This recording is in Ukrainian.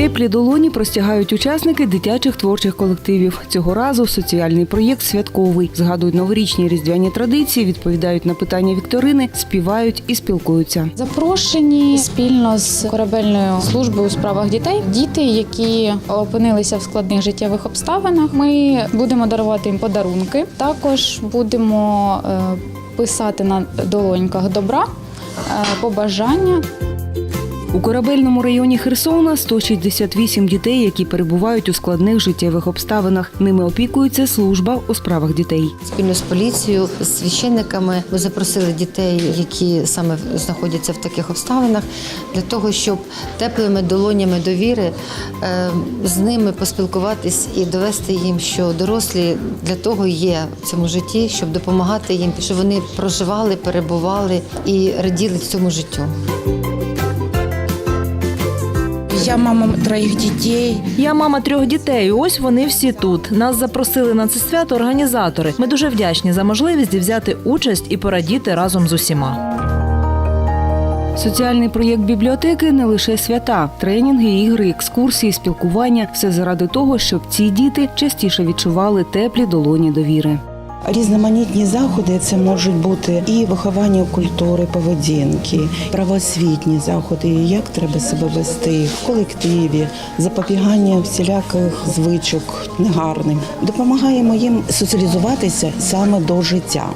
Теплі долоні простягають учасники дитячих творчих колективів. Цього разу соціальний проєкт святковий. Згадують новорічні різдвяні традиції, відповідають на питання вікторини, співають і спілкуються. Запрошені спільно з корабельною службою у справах дітей. Діти, які опинилися в складних життєвих обставинах, ми будемо дарувати їм подарунки. Також будемо е, писати на долоньках добра, е, побажання. У корабельному районі Херсона 168 дітей, які перебувають у складних життєвих обставинах. Ними опікується служба у справах дітей. Спільно з поліцією, з священниками ми запросили дітей, які саме знаходяться в таких обставинах, для того, щоб теплими долонями довіри е, з ними поспілкуватись і довести їм, що дорослі для того є в цьому житті, щоб допомагати їм, щоб вони проживали, перебували і раділи цьому життю. Я мама троїх дітей. Я мама трьох дітей. Ось вони всі тут. Нас запросили на це свято організатори. Ми дуже вдячні за можливість взяти участь і порадіти разом з усіма. Соціальний проєкт бібліотеки не лише свята, тренінги, ігри, екскурсії, спілкування все заради того, щоб ці діти частіше відчували теплі долоні довіри. Різноманітні заходи це можуть бути і виховання культури, поведінки, правосвітні заходи, як треба себе вести в колективі, запобігання всіляких звичок негарним. Допомагаємо їм соціалізуватися саме до життя.